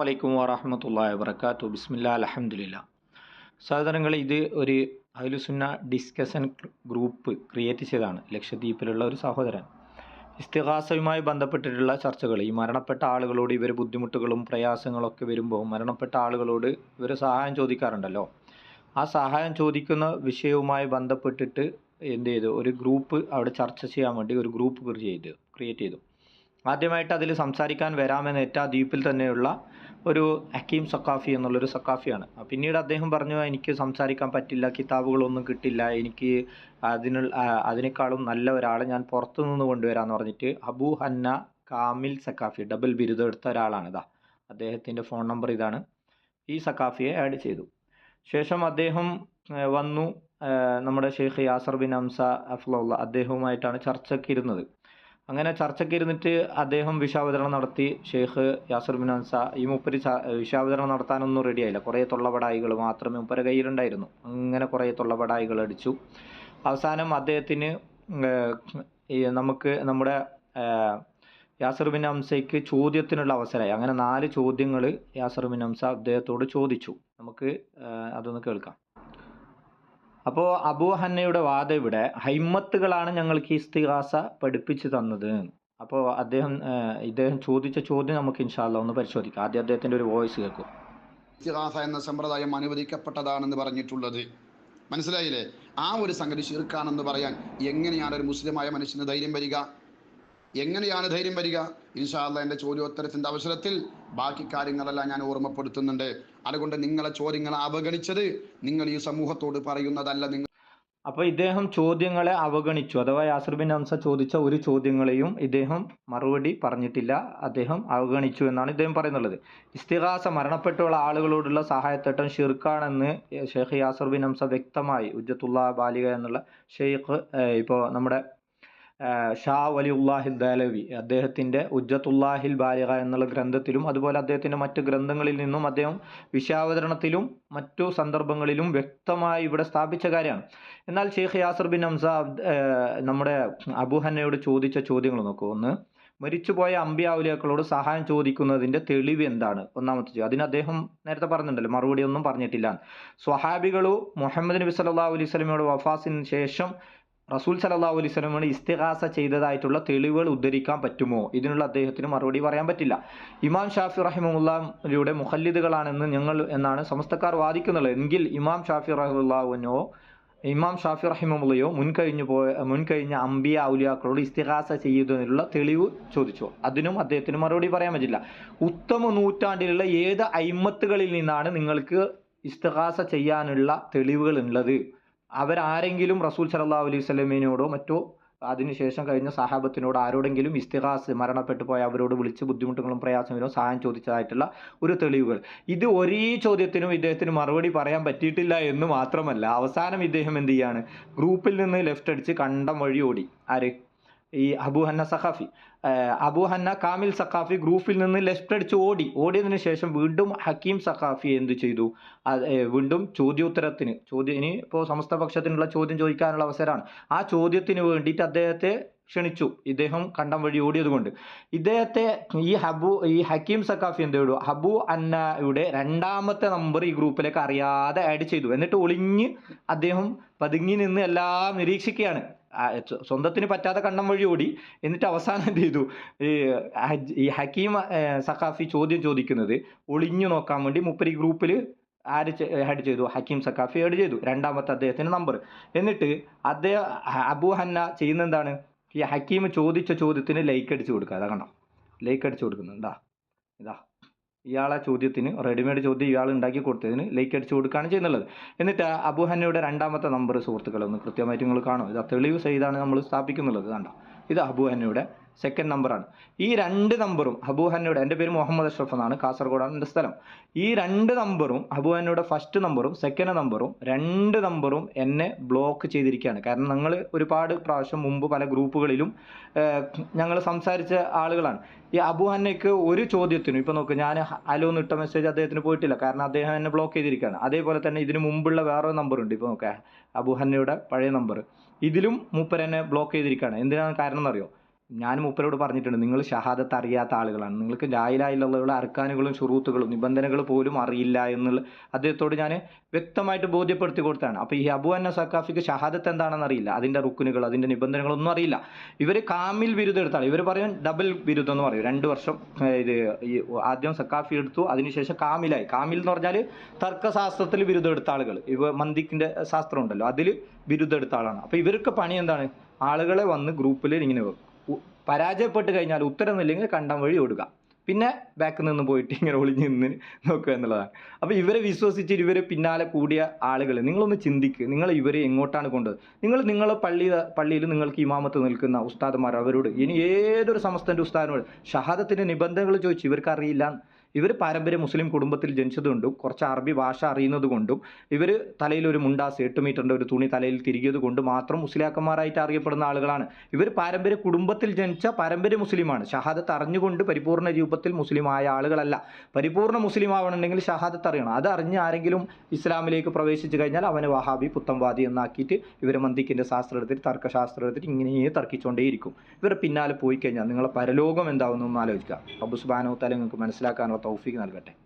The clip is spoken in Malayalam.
വലൈക്കും വാഹമത്തല്ലാ വബർക്കാത്തു ബിസ്മില്ല അലഹമുല്ല സഹോദരങ്ങൾ ഇത് ഒരു അഹ്ലുസുന്ന ഡിസ്കഷൻ ഗ്രൂപ്പ് ക്രിയേറ്റ് ചെയ്തതാണ്. ലക്ഷദ്വീപിലുള്ള ഒരു സഹോദരൻ. ഇസ്തിഹാസയുമായി ബന്ധപ്പെട്ടിട്ടുള്ള ചർച്ചകൾ ഈ മരണപ്പെട്ട ആളുകളോട് ഇവർ ബുദ്ധിമുട്ടുകളും പ്രയാസങ്ങളൊക്കെ വരുമ്പോൾ മരണപ്പെട്ട ആളുകളോട് ഇവർ സഹായം ചോദിക്കാറുണ്ടല്ലോ. ആ സഹായം ചോദിക്കുന്ന വിഷയവുമായി ബന്ധപ്പെട്ടിട്ട് എന്ത് ചെയ്തു? ഒരു ഗ്രൂപ്പ് അവിടെ ചർച്ച ചെയ്യാൻ വേണ്ടി ഒരു ഗ്രൂപ്പ് ക്രിയേറ്റ് ചെയ്തു. ക്രിയേറ്റ് ചെയ്തു. ആദ്യമായിട്ട് അതിൽ സംസാരിക്കാൻ വരാമെന്ന് ഏറ്റ ആ ദ്വീപിൽ തന്നെയുള്ള ഒരു ഹക്കീം സക്കാഫി എന്നുള്ളൊരു സക്കാഫിയാണ് പിന്നീട് അദ്ദേഹം പറഞ്ഞു എനിക്ക് സംസാരിക്കാൻ പറ്റില്ല കിതാബുകളൊന്നും കിട്ടില്ല എനിക്ക് അതിനുള്ള അതിനേക്കാളും നല്ല ഒരാളെ ഞാൻ പുറത്തു നിന്ന് കൊണ്ടുവരാമെന്ന് പറഞ്ഞിട്ട് അബു ഹന്ന കാമിൽ സക്കാഫി ഡബിൾ ബിരുദം എടുത്ത ഒരാളാണ് ഇതാ. അദ്ദേഹത്തിന്റെ ഫോൺ നമ്പർ ഇതാണ്. ഈ സക്കാഫിയെ ആഡ് ചെയ്തു. ശേഷം അദ്ദേഹം വന്നു. നമ്മുടെ ഷെയ്ഖ് യാസർ ബിൻ ഹംസ അഫ്ലുള്ള അദ്ദേഹവുമായിട്ടാണ് ചർച്ചയ്ക്ക് ഇരുന്നത്. അങ്ങനെ ചർച്ചയ്ക്ക് ഇരുന്നിട്ട് അദ്ദേഹം വിഷാവതരണം നടത്തി. ഷെയ്ഖ് യാസർ ബിൻ ഹംസ ഈ മുപ്പര് വിഷാവതരണം നടത്താനൊന്നും റെഡിയായില്ല കുറേ തൊള്ളപടായികൾ മാത്രമേ മുപ്പര കയ്യിലുണ്ടായിരുന്നു അങ്ങനെ കുറേ തൊള്ളപടായികൾ അടിച്ചു. അവസാനം അദ്ദേഹത്തിന് നമുക്ക് നമ്മുടെ യാസർ ബിൻ ചോദ്യത്തിനുള്ള അവസരമായി. അങ്ങനെ നാല് ചോദ്യങ്ങൾ യാസർ ബിൻ അദ്ദേഹത്തോട് ചോദിച്ചു. നമുക്ക് അതൊന്ന് കേൾക്കാം. അപ്പോൾ അബൂ ഹന്നയുടെ വാദം ഇവിടെ ഹൈമത്തുകളാണ് ഞങ്ങൾക്ക് ഈ ഇസ്തിഹാസ പഠിപ്പിച്ചു തന്നത്. അപ്പോൾ അദ്ദേഹം ഇദ്ദേഹം ചോദിച്ച ചോദ്യം നമുക്ക് ഇൻഷാല്ല ഒന്ന് പരിശോധിക്കാം. ആദ്യം അദ്ദേഹത്തിന്റെ ഒരു വോയിസ് കേൾക്കും. ഇസ്തിഹാസ എന്ന സമ്പ്രദായം അനുവദിക്കപ്പെട്ടതാണെന്ന് പറഞ്ഞിട്ടുള്ളത്. മനസ്സിലായില്ലേ? ആ ഒരു സംഗതി ശിർക്കാണെന്ന് പറയാൻ എങ്ങനെയാണ് ഒരു മുസ്ലിമായ മനുഷ്യന് ധൈര്യം വരിക? എങ്ങനെയാണ് ധൈര്യം വരിക? ഇൻഷാല്ല എന്റെ ചോദ്യോത്തരത്തിന്റെ അവസരത്തിൽ ബാക്കി കാര്യങ്ങളെല്ലാം ഞാൻ ഓർമ്മപ്പെടുത്തുന്നുണ്ട്. അതുകൊണ്ട് നിങ്ങളെ ചോദ്യങ്ങൾ അവഗണിച്ചത് നിങ്ങൾ ഈ സമൂഹത്തോട് പറയുന്നതല്ല. നിങ്ങൾ അപ്പോൾ ഇദ്ദേഹം ചോദ്യങ്ങളെ അവഗണിച്ചു. അഥവാ യാസർ ബിൻ ഹംസ ചോദിച്ച ഒരു ചോദ്യങ്ങളെയും ഇദ്ദേഹം മറുപടി പറഞ്ഞിട്ടില്ല. അദ്ദേഹം അവഗണിച്ചു എന്നാണ് ഇദ്ദേഹം പറയുന്നുള്ളത്. ഇസ്തിഹാസ മരണപ്പെട്ടുള്ള ആളുകളോടുള്ള സഹായത്തേട്ടം ഷിർക്കാണെന്ന് ഷെയ്ഖ് യാസർ ബിൻ ഹംസ വ്യക്തമായി ഉജ്ജത്തുള്ള ബാലിക എന്നുള്ള ഷെയ്ഖ് ഇപ്പോൾ നമ്മുടെ ഷാ വലിയുല്ലാഹിൽ ദാലവി അദ്ദേഹത്തിന്റെ ഉജ്ജത്തുല്ലാഹിൽ ബാലിക എന്നുള്ള ഗ്രന്ഥത്തിലും അതുപോലെ അദ്ദേഹത്തിന്റെ മറ്റ് ഗ്രന്ഥങ്ങളിൽ നിന്നും അദ്ദേഹം വിഷയാവതരണത്തിലും മറ്റു സന്ദർഭങ്ങളിലും വ്യക്തമായി ഇവിടെ സ്ഥാപിച്ച കാര്യമാണ്. എന്നാൽ ഷെയ്ഖ് യാസർ ബിൻ ഹംസ നമ്മുടെ അബുഹന്നയോട് ചോദിച്ച ചോദ്യങ്ങൾ നോക്കൂ. ഒന്ന് മരിച്ചുപോയ അമ്പിയാവുലിയാക്കളോട് സഹായം ചോദിക്കുന്നതിന്റെ തെളിവ് എന്താണ്? ഒന്നാമത്തെ ചോദ്യം. അതിന് അദ്ദേഹം നേരത്തെ പറഞ്ഞിട്ടുണ്ടല്ലോ മറുപടി ഒന്നും പറഞ്ഞിട്ടില്ല. സ്വഹാബികളു മുഹമ്മദ് നബി സല്ലാ അലൈഹി സ്വലമയുടെ വഫാസിന് ശേഷം റസൂൽ സല്ലല്ലാഹു അലൈഹി സ്വലമാണ് ഇസ്തിഹാസ ചെയ്തതായിട്ടുള്ള തെളിവുകൾ ഉദ്ധരിക്കാൻ പറ്റുമോ? ഇതിനുള്ള അദ്ദേഹത്തിന് മറുപടി പറയാൻ പറ്റില്ല. ഇമാം ഷാഫി റഹിമുള്ളയുടെ മുഹല്ലിദുകളാണെന്ന് ഞങ്ങൾ എന്നാണ് സമസ്തക്കാർ വാദിക്കുന്നുള്ളത്. എങ്കിൽ ഇമാം ഷാഫി റഹിമുല്ലാവിനോ ഇമാം ഷാഫി റഹിമുള്ളയോ മുൻകഴിഞ്ഞു പോയ മുൻകഴിഞ്ഞ അമ്പിയ ഔലിയാക്കളോട് ഇസ്തിഹാസ ചെയ്യുന്നതിനുള്ള തെളിവ് ചോദിച്ചു. അതിനും അദ്ദേഹത്തിന് മറുപടി പറയാൻ പറ്റില്ല. ഉത്തമ നൂറ്റാണ്ടിലുള്ള ഏത് അയിമത്തുകളിൽ നിന്നാണ് നിങ്ങൾക്ക് ഇസ്തിഹാസ ചെയ്യാനുള്ള തെളിവുകൾ ഉള്ളത്? അവരാരെങ്കിലും റസൂൽ സല്ലല്ലാഹു അലൈഹി സ്വലമിനോടോ മറ്റോ അതിനുശേഷം കഴിഞ്ഞ സഹാബത്തിനോട് ആരോടെങ്കിലും ഇസ്തിഹാസ് മരണപ്പെട്ടു പോയ അവരോട് വിളിച്ച് ബുദ്ധിമുട്ടുകളും പ്രയാസങ്ങളും സഹായം ചോദിച്ചതായിട്ടുള്ള ഒരു തെളിവുകൾ. ഇത് ഒരേ ചോദ്യത്തിനും ഇദ്ദേഹത്തിന് മറുപടി പറയാൻ പറ്റിയിട്ടില്ല എന്ന് മാത്രമല്ല അവസാനം ഇദ്ദേഹം എന്ത് ചെയ്യാണ്? ഗ്രൂപ്പിൽ നിന്ന് ലെഫ്റ്റ് അടിച്ച് കണ്ടം വഴി ഓടി. ആര്? ഈ അബു ഹന്ന സഖാഫി. അബൂഹന്ന അബു ഹന്ന കാമിൽ സഖാഫി ഗ്രൂപ്പിൽ നിന്ന് ലെഫ്റ്റ് അടിച്ച് ഓടി. ഓടിയതിന് ശേഷം വീണ്ടും ഹക്കീം സഖാഫി എന്ത് ചെയ്തു? വീണ്ടും ചോദ്യോത്തരത്തിന്. ചോദ്യം ഇനി ഇപ്പോൾ സമസ്ത പക്ഷത്തിനുള്ള ചോദ്യം ചോദിക്കാനുള്ള അവസരമാണ്. ആ ചോദ്യത്തിന് വേണ്ടിയിട്ട് അദ്ദേഹത്തെ ക്ഷണിച്ചു. ഇദ്ദേഹം കണ്ടം വഴി ഓടിയത് കൊണ്ട് ഇദ്ദേഹത്തെ ഈ ഹബു ഈ ഹക്കീം സക്കാഫി എന്ത് ചെയ്തു? ഹബു അന്നയുടെ രണ്ടാമത്തെ നമ്പർ ഈ ഗ്രൂപ്പിലേക്ക് അറിയാതെ ആഡ് ചെയ്തു. എന്നിട്ട് ഒളിഞ്ഞ് അദ്ദേഹം പതുങ്ങി നിന്ന് എല്ലാം നിരീക്ഷിക്കുകയാണ്. സ്വന്തത്തിന് പറ്റാതെ കണ്ണം വഴി ഓടി. എന്നിട്ട് അവസാനം എന്ത് ചെയ്തു? ഈ ഹക്കീം സഖാഫി ചോദ്യം ചോദിക്കുന്നത് ഒളിഞ്ഞു നോക്കാൻ വേണ്ടി മുപ്പരി ഗ്രൂപ്പിൽ ആഡ് ചെയ്തു? ഹക്കീം സഖാഫി ആഡ് ചെയ്തു. രണ്ടാമത്തെ അദ്ദേഹത്തിന്റെ നമ്പർ എന്നിട്ട് അദ്ദേഹം അബു ഹന്ന ചെയ്യുന്ന എന്താണ്? ഈ ഹക്കീം ചോദിച്ച ചോദ്യത്തിന് ലൈക്ക് അടിച്ചു കൊടുക്കുക. അതാ കണ്ടോ? ലൈക്ക് അടിച്ചു കൊടുക്കുന്നുണ്ടാ. ഇതാ. ഇയാളെ ചോദ്യത്തിന് റെഡിമെയ്ഡ് ചോദ്യം ഇയാൾ ഉണ്ടാക്കി കൊടുത്തതിന് ലൈക്ക് അടിച്ചു കൊടുക്കുകയാണ് ചെയ്യുന്നുള്ളത്. എന്നിട്ട് അബുഹന്നയുടെ രണ്ടാമത്തെ നമ്പർ സുഹൃത്തുക്കളെ ഒന്ന് കൃത്യമായിട്ട് നിങ്ങൾ കാണും ഇത് തെളിവ് ചെയ്താണ് നമ്മൾ സ്ഥാപിക്കുന്നുള്ളത് കണ്ടോ? ഇത് അബു ഹന്നയുടെ സെക്കൻഡ് നമ്പറാണ് ഈ രണ്ട് നമ്പറും അബു എന്റെ പേര് മുഹമ്മദ് അഷ്റഫ് എന്നാണ് കാസർഗോഡാണ് എന്റെ സ്ഥലം. ഈ രണ്ട് നമ്പറും അബു ഫസ്റ്റ് നമ്പറും സെക്കൻഡ് നമ്പറും രണ്ട് നമ്പറും എന്നെ ബ്ലോക്ക് ചെയ്തിരിക്കുകയാണ്. കാരണം ഞങ്ങൾ ഒരുപാട് പ്രാവശ്യം മുമ്പ് പല ഗ്രൂപ്പുകളിലും ഞങ്ങൾ സംസാരിച്ച ആളുകളാണ്. ഈ അബു ഹന്നയ്ക്ക് ഒരു ചോദ്യത്തിനും ഇപ്പോൾ നോക്ക് ഞാൻ ഹലോ എന്നിട്ട മെസ്സേജ് അദ്ദേഹത്തിന് പോയിട്ടില്ല. കാരണം അദ്ദേഹം എന്നെ ബ്ലോക്ക് ചെയ്തിരിക്കുകയാണ്. അതേപോലെ തന്നെ ഇതിന് മുമ്പുള്ള വേറൊരു നമ്പറുണ്ട് ഉണ്ട് ഇപ്പൊ നോക്കാം അബു പഴയ നമ്പർ ഇതിലും മൂപ്പർ എന്നെ ബ്ലോക്ക് ചെയ്തിരിക്കുകയാണ്. എന്തിനാണ് കാരണം എന്നറിയോ? ഞാൻ മൂപ്പരോട് പറഞ്ഞിട്ടുണ്ട് നിങ്ങൾ ഷഹാദത്ത് അറിയാത്ത ആളുകളാണ്. നിങ്ങൾക്ക് ലായിലായിലുള്ള അർക്കാനുകളും ഷുറൂത്തുകളും നിബന്ധനകൾ പോലും അറിയില്ല എന്നുള്ള അദ്ദേഹത്തോട് ഞാൻ വ്യക്തമായിട്ട് ബോധ്യപ്പെടുത്തി കൊടുത്താണ് അപ്പോൾ ഈ അബു അന്ന സക്കാഫിക്ക് ഷഹാദത്ത് എന്താണെന്ന് അറിയില്ല. അതിന്റെ റുക്കുനുകൾ അതിന്റെ നിബന്ധനകളൊന്നും അറിയില്ല. ഇവർ കാമിൽ ബിരുദം എടുത്താണ്. ഇവർ പറയും ഡബിൾ ബിരുദം എന്ന് പറയും. രണ്ട് വർഷം ഇത് ഈ ആദ്യം സക്കാഫി എടുത്തു അതിനുശേഷം കാമിലായി. കാമിൽ എന്ന് പറഞ്ഞാൽ തർക്കശാസ്ത്രത്തിൽ ബിരുദം എടുത്ത ആളുകൾ ഇവ മന്ദിക്കിന്റെ ശാസ്ത്രം ഉണ്ടല്ലോ അതിൽ ബിരുദം എടുത്ത ആളാണ്. അപ്പോൾ ഇവർക്ക് പണി എന്താണ്? ആളുകളെ വന്ന് ഗ്രൂപ്പിൽ ഇങ്ങനെ വെക്കും. പരാജയപ്പെട്ട് കഴിഞ്ഞാൽ ഉത്തരമില്ലെങ്കിൽ കണ്ടം വഴി ഓടുക. പിന്നെ ബാക്കിൽ നിന്ന് പോയിട്ട് ഇങ്ങനെ ഒളിഞ്ഞ് നിന്ന് നോക്കുക എന്നുള്ളതാണ്. അപ്പോൾ ഇവരെ വിശ്വസിച്ച് ഇവരെ പിന്നാലെ കൂടിയ ആളുകൾ നിങ്ങളൊന്ന് ചിന്തിക്കുക നിങ്ങൾ ഇവരെ എങ്ങോട്ടാണ് കൊണ്ടത് നിങ്ങൾ നിങ്ങളെ പള്ളി പള്ളിയിൽ നിങ്ങൾക്ക് ഇമാമത്ത് നിൽക്കുന്ന ഉസ്താദന്മാർ അവരോട് ഇനി ഏതൊരു സമസ്തന്റെ ഉസ്താദിനോട്? ഷഹാദത്തിന്റെ നിബന്ധനകൾ ചോദിച്ചു ഇവർക്ക് അറിയില്ല ഇവർ പാരമ്പര്യ മുസ്ലിം കുടുംബത്തിൽ ജനിച്ചതുകൊണ്ടും കുറച്ച് അറബി ഭാഷ അറിയുന്നത് കൊണ്ടും ഇവർ തലയിൽ ഒരു മുണ്ടാസ് എട്ട് മീറ്ററിന്റെ ഒരു തുണി തലയിൽ തിരികിയത് കൊണ്ട് മാത്രം മുസ്ലിയാക്കന്മാരായിട്ട് അറിയപ്പെടുന്ന ആളുകളാണ്. ഇവർ പാരമ്പര്യ കുടുംബത്തിൽ ജനിച്ച പാരമ്പര്യ മുസ്ലിമാണ്. ഷഹാദത്ത് അറിഞ്ഞുകൊണ്ട് പരിപൂർണ രൂപത്തിൽ മുസ്ലിമായ ആളുകളല്ല. പരിപൂർണ മുസ്ലിം ആവണമെങ്കിൽ ഷഹാദത്ത് അറിയണം. അത് അറിഞ്ഞ് ആരെങ്കിലും ഇസ്ലാമിലേക്ക് പ്രവേശിച്ചു കഴിഞ്ഞാൽ അവന് വഹാബി പുത്തംവാദി എന്നാക്കിയിട്ട് ഇവർ മന്ദിക്കിന്റെ ശാസ്ത്രം എടുത്തിട്ട് തർക്കശാസ്ത്രം എടുത്തിട്ട് ഇങ്ങനെ തർക്കിച്ചുകൊണ്ടേയിരിക്കും ഇവർ പിന്നാലെ പോയി കഴിഞ്ഞാൽ നിങ്ങളെ പരലോകം എന്താവുന്നു എന്ന് ആലോചിക്കുക അബുസ്ബാനോ തല നിങ്ങൾക്ക് മനസ്സിലാക്കാനുള്ള തൗഫീക്ക് നൽകട്ടെ.